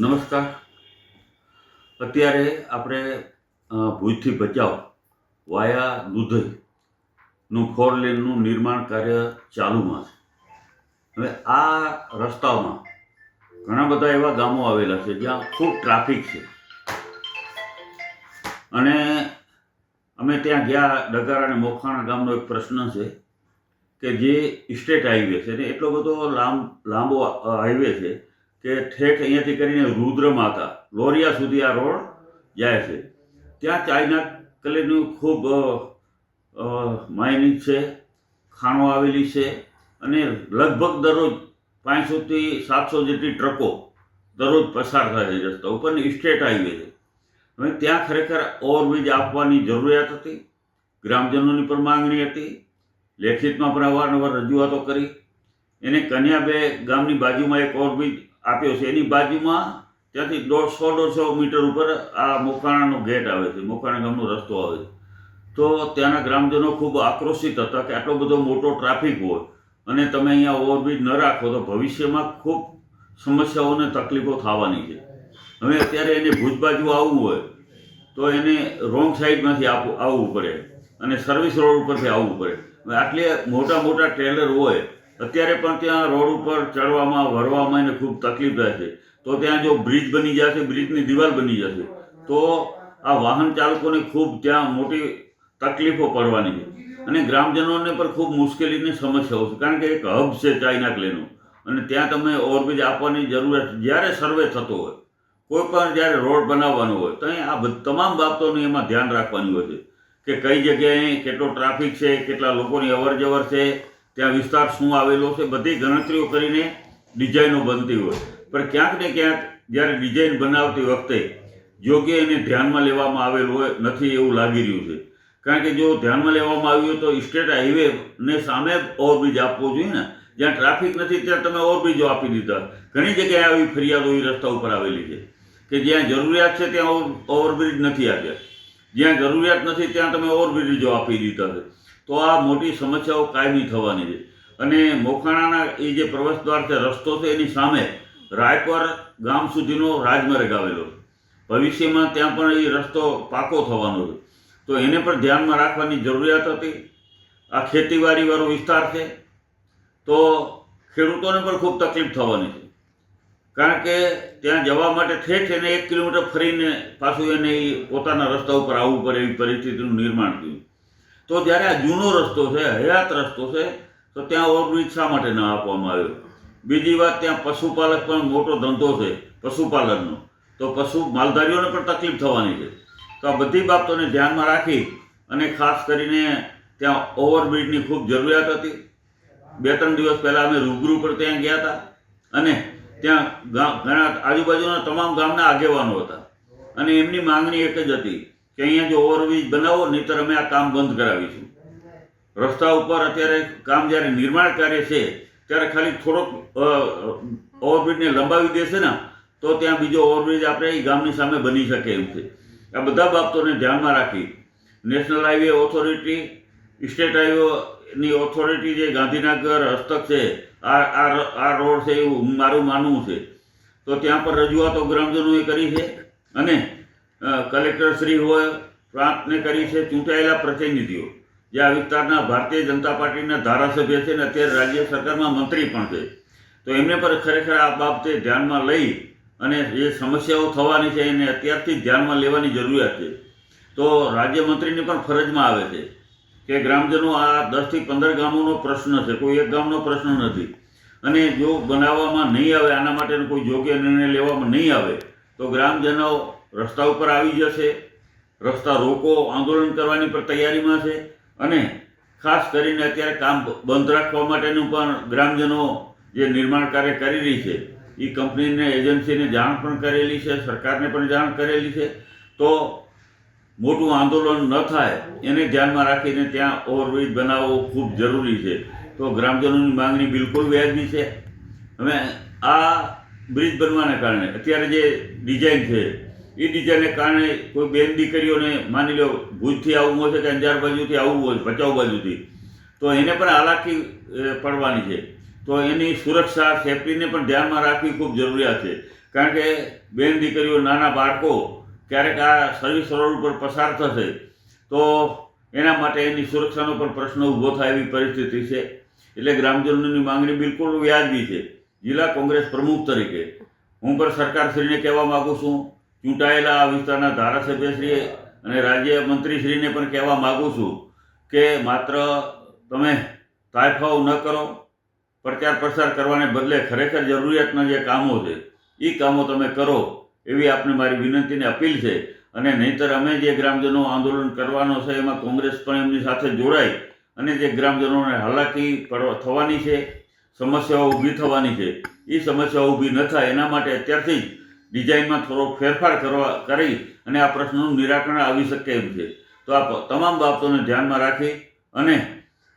નમસ્કાર. અત્યારે આપણે ભૂજથી ભચાઉ વાયા દુધઈનું ફોર લેનનું નિર્માણ કાર્ય ચાલુમાં છે. હવે આ રસ્તાઓમાં ઘણા બધા એવા ગામો આવેલા છે જ્યાં ખૂબ ટ્રાફિક છે. અને અમે ત્યાં ગયા ડગાર અને મોખાણા ગામનો એક પ્રશ્ન છે કે જે સ્ટેટ હાઈવે છે ને, એટલો બધો લાંબ, લાંબો હાઈવે છે કે ઠેઠ અહીંયાથી કરીને રુદ્ર માતા લોરિયા સુધી આ રોડ જાય છે. ત્યાં ચાઇના કલેનું ખૂબ માઇનિંગ છે, ખાણો આવેલી છે અને લગભગ દરરોજ પાંચસોથી સાતસો જેટલી ટ્રકો દરરોજ પસાર થાય છે રસ્તા ઉપર સ્ટેટ હાઈવે છે. હવે ત્યાં ખરેખર ઓવરબ્રિજ આપવાની જરૂરિયાત હતી, ગ્રામજનોની પણ માંગણી હતી, લેખિતમાં પણ અવારનવાર રજૂઆતો કરી. એને કન્યાબે ગામની બાજુમાં એક ઓવરબ્રિજ આપ્યો છે. એની બાજુમાં ત્યાંથી દોઢસો દોઢસો મીટર ઉપર આ મોખાણાનો ગેટ આવે છે. મોખાણા ગામનો રસ્તો આવે છે. તો ત્યાંના ગ્રામજનો ખૂબ આક્રોશિત હતા કે આટલો બધો મોટો ટ્રાફિક હોય અને તમે અહીંયા ઓવરબ્રિજ ન રાખો તો ભવિષ્યમાં ખૂબ સમસ્યાઓ અને તકલીફો થવાની છે. હવે અત્યારે એને ભુજ બાજુ આવવું હોય તો એને રોંગ સાઈડમાંથી આવવું પડે અને સર્વિસ રોડ ઉપરથી આવવું પડે. આટલે મોટા મોટા ટ્રેલર હોય અત્યારે પણ ત્યાં રોડ ઉપર ચડવામાં, વરવામાં એને ખૂબ તકલીફ થાય છે. તો ત્યાં જો બ્રિજ બની જશે, બ્રિજની દિવાલ બની જશે, તો આ વાહન ચાલકોને ખૂબ ત્યાં મોટી તકલીફો પડવાની છે. અને ગ્રામજનોને પણ ખૂબ મુશ્કેલીની સમસ્યાઓ છે. કારણ કે એક હબ છે ચાઇના ક્લેનો. અને ત્યાં તમે ઓવરબ્રિજ આપવાની જરૂરિયાત જ્યારે સર્વે થતો હોય, કોઈ પણ જ્યારે રોડ બનાવવાનો હોય, તો આ તમામ બાબતોનું એમાં ધ્યાન રાખવાની હોય છે. કે કઈ જગ્યાએ કેટલો ટ્રાફિક છે, કેટલા લોકોની અવર જવર છે ત્યાં વિસ્તાર શું આવેલો છે, બધી ગણતરીઓ કરીને ડિઝાઇનો બનતી હોય. પણ ક્યાંક ને ક્યાંક જ્યારે ડિઝાઇન બનાવતી વખતે યોગ્ય એને ધ્યાનમાં લેવામાં આવેલું હોય, નથી એવું લાગી રહ્યું છે. કારણ કે જો ધ્યાનમાં લેવામાં આવ્યું તો સ્ટેટ હાઈવેને સામે ઓવરબ્રિજ આપવો જોઈએ ને. જ્યાં ટ્રાફિક નથી, ત્યાં તમે ઓવરબ્રિજો આપી દીધા. ઘણી જગ્યાએ આવી ફરિયાદો એ રસ્તા ઉપર આવેલી છે કે જ્યાં જરૂરિયાત છે ત્યાં ઓવરબ્રિજ નથી આપ્યા જ્યાં જરૂરિયાત નથી ત્યાં તમે ઓવરબ્રિજો આપી દીધા છે. તો આ મોટી સમસ્યાઓ કાયમી થવાની છે. અને મોખાણાના એ જે પ્રવેશ દ્વાર છે, રસ્તો છે, એની સામે રાયપર ગામ સુધીનો રાજમાર્ગ આવેલો ભવિષ્યમાં ત્યાં પણ એ રસ્તો પાકો થવાનો છે. તો એને પણ ધ્યાનમાં રાખવાની જરૂરિયાત હતી. આ ખેતીવાડીવાળો વિસ્તાર છે. તો ખેડૂતોને પણ ખૂબ તકલીફ થવાની છે. કારણ કે ત્યાં જવા માટે ઠેઠ એને એક કિલોમીટર ફરીને પાછું એને પોતાના રસ્તા ઉપર આવવું પડે એવી પરિસ્થિતિનું નિર્માણ થયું. તો જ્યારે આ જૂનો રસ્તો છે, હયાત રસ્તો છે, તો ત્યાં ઓવરબ્રિજ શા માટે ન આપવામાં આવ્યો? બીજી વાત, ત્યાં પશુપાલક પણ મોટો ધંધો છે, પશુપાલનનો. તો પશુ માલધારીઓને પણ તકલીફ થવાની છે. તો આ બધી બાબતોને ધ્યાનમાં રાખી અને ખાસ કરીને ત્યાં ઓવરબ્રિજની ખૂબ જરૂરિયાત હતી. બે ત્રણ દિવસ પહેલાં અમે રૂબરૂ પર ત્યાં ગયા હતા અને ત્યાં ઘણા, આજુબાજુના તમામ ગામના આગેવાનો હતા. અને એમની માંગણી એક જ હતી કે અહીંયા જો ઓવરબ્રિજ બનાવો, નહીતર અમે આ કામ બંધ કરાવીશું. રસ્તા ઉપર અત્યારે કામ જ્યારે નિર્માણ કાર્ય છે, ત્યારે ખાલી થોડોક ઓવરબ્રિજને લંબાવી દેશે ને, તો ત્યાં બીજો ઓવરબ્રિજ આપણે એ ગામની સામે બની શકે એમ છે. આ બધા બાબતોને ધ્યાનમાં રાખી નેશનલ હાઈવે ઓથોરિટી સ્ટેટ હાઈવેની ઓથોરિટી જે ગાંધીનગર હસ્તક છે, આ આ આ રોડ છે એવું મારું માનવું છે. તો ત્યાં પર રજૂઆતો ગ્રામજનોએ કરી છે. અને અ, કલેક્ટર શ્રી હોય પ્રાંતને કરી છે ચૂંટાયેલા પ્રતિનિધિઓ. જે આ વિસ્તારના ભારતીય જનતા પાર્ટીના ધારાસભ્ય છે અને અત્યારે રાજ્ય સરકારમાં મંત્રી પણ છે. તો એમને પણ ખરેખર આ બાબતે ધ્યાનમાં લઈ અને જે સમસ્યાઓ થવાની છે એને અત્યારથી જ ધ્યાનમાં લેવાની જરૂરિયાત છે. તો રાજ્યમંત્રીની પણ ફરજમાં આવે છે કે ગ્રામજનો આ દસથી પંદર ગામોનો પ્રશ્ન છે કોઈ એક ગામનો પ્રશ્ન નથી. અને જો બનાવવામાં નહીં આવે આના માટેનો કોઈ યોગ્ય નિર્ણય લેવામાં નહીં આવે તો ગ્રામજનો રસ્તા ઉપર આવી જશે, રસ્તા રોકો, આંદોલન કરવાની પણ તૈયારીમાં છે અને ખાસ કરીને અત્યારે કામ બંધ રાખવા માટેનું પણ ગ્રામજનો જે નિર્માણ કાર્ય કરી રહી છે, એ કંપનીને, એજન્સીને જાણ પણ કરેલી છે, સરકારને પણ જાણ કરેલી છે. તો મોટું આંદોલન ન થાય, એને ધ્યાનમાં રાખીને ત્યાં ઓવરબ્રિજ બનાવવો ખૂબ જરૂરી છે. તો ગ્રામજનોની માંગણી બિલકુલ વ્યાજબી છે. હવે આ બ્રિજ બનવાને કારણે અત્યારે જે ડિઝાઇન છે એ ડિઝાઇનને કારણે કોઈ બેન દીકરીઓને માની લો ભુજથી આવવું હોય છે કે અંજાર બાજુથી આવવું હોય ભચાઉ બાજુથી. તો એને પણ હાલાકી પડવાની છે. તો એની સુરક્ષા, સેફટીને પણ ધ્યાનમાં રાખવી ખૂબ જરૂરિયાત છે. કારણ કે બેન દીકરીઓ, નાના બાળકો ક્યારેક આ સર્વિસ રોડ ઉપર પસાર થશે તો એના માટે એની સુરક્ષાનો પણ પ્રશ્ન ઊભો થાય એવી પરિસ્થિતિ છે. એટલે ગ્રામજનોની માંગણી બિલકુલ વ્યાજબી છે. જિલ્લા કોંગ્રેસ પ્રમુખ તરીકે હું પણ સરકારશ્રીને કહેવા માગું છું ચૂંટાયેલા આ વિસ્તારના ધારાસભ્યશ્રીએ અને રાજ્ય મંત્રીશ્રીને પણ કહેવા માગું છું કે માત્ર તમે તાયફાઓ ન કરો, પ્રચાર પ્રસાર કરવાને બદલે ખરેખર જરૂરિયાતના જે કામો છે એ કામો તમે કરો એવી આપને મારી વિનંતીને અપીલ છે. અને નહીંતર અમે જે ગ્રામજનો આંદોલન કરવાનો છે, એમાં કોંગ્રેસ પણ એમની સાથે જોડાય અને જે ગ્રામજનોને હાલાકી થવાની છે, સમસ્યાઓ ઊભી થવાની છે એ સમસ્યાઓ ઊભી ન થાય. એના માટે અત્યારથી જ ડિઝાઇનમાં થોડો ફેરફાર કરવા, કરી અને આ પ્રશ્નનું નિરાકરણ આવી શકે એમ છે. તો આ તમામ બાબતોને ધ્યાનમાં રાખી અને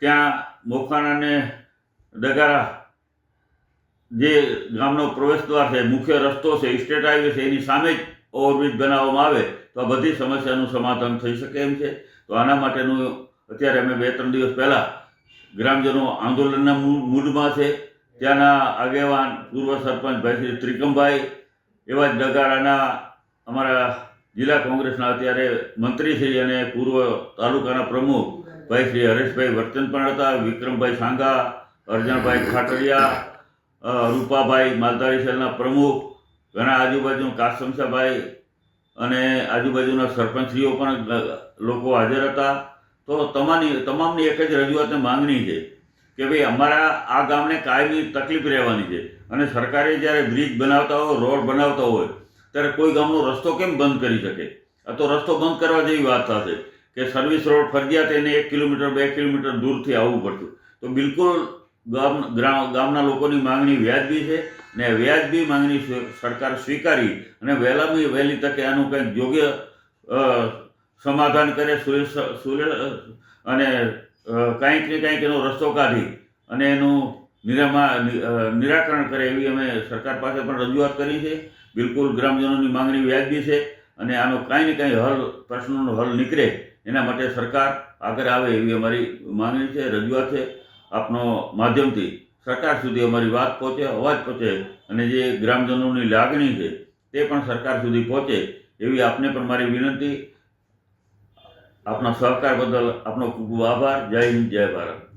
ત્યાં મોખાણાને ડગારા, જે ગામનો પ્રવેશ દ્વાર છે, મુખ્ય રસ્તો છે સ્ટેટ હાઈવે છે, એની સામે જ ઓવરબ્રિજ બનાવવામાં આવે તો આ બધી સમસ્યાનું સમાધાન થઈ શકે એમ છે. તો આના માટેનું અત્યારે અમે બે ત્રણ દિવસ પહેલાં ગ્રામજનો આંદોલનના મૂડમાં છે. ત્યાંના આગેવાન પૂર્વ સરપંચ ભાઈ શ્રી ત્રિકમભાઈ એવા જ ડગારાના અમારા જિલ્લા કોંગ્રેસના અત્યારે મંત્રીશ્રી અને પૂર્વ તાલુકાના પ્રમુખ ભાઈ શ્રી હરેશભાઈ વર્તન પણ હતા, વિક્રમભાઈ સાંગા, અર્જણભાઈ ખાટડિયા રૂપાભાઈ માલધારી સેલના પ્રમુખ, ઘણા આજુબાજુ કાસમશાભાઈ અને આજુબાજુના સરપંચશ્રીઓ પણ લોકો હાજર હતા. તો તમામની તમામની એક જ રજૂઆતને માંગણી છે. કે ભાઈ અમારા આ ગામને કાયમી તકલીફ રહેવાની છે. અને સરકારે જ્યારે બ્રિજ બનાવતા હોય, રોડ બનાવતા હોય, ત્યારે કોઈ ગામનો રસ્તો કેમ બંધ કરી શકે? આ તો રસ્તો બંધ કરવા જેવી વાત થશે કે સર્વિસ રોડ ફરજિયાત એને એક કિલોમીટર, બે કિલોમીટર દૂરથી આવવું પડતું તો બિલકુલ ગામ, ગ્રામ, ગામના લોકોની માંગણી વ્યાજબી છે ને વ્યાજબી માંગણી સરકાર સ્વીકારી અને વહેલામાં વહેલી તકે આનું કંઈક યોગ્ય સમાધાન કરે સુરે- અને કાંઈક ને કાંઈક એનો રસ્તો કાઢી અને એનું નિરામા નિરાકરણ કરે એવી અમે સરકાર પાસે પણ રજૂઆત કરી છે. બિલકુલ ગ્રામજનોની માંગણી વ્યાજબી છે અને આનો કાંઈ ને કાંઈ હલ, પ્રશ્નોનો હલ નીકળે એના માટે સરકાર આગળ આવે એવી અમારી માંગણી છે, રજૂઆત છે. આપનો માધ્યમથી સરકાર સુધી અમારી વાત પહોંચે, અવાજ પહોંચે અને જે ગ્રામજનોની લાગણી છે તે પણ સરકાર સુધી પહોંચે એવી આપને પણ મારી વિનંતી. આપના સહકાર બદલ આપનો ખૂબ ખૂબ આભાર. જય હિન્દ જય ભારત.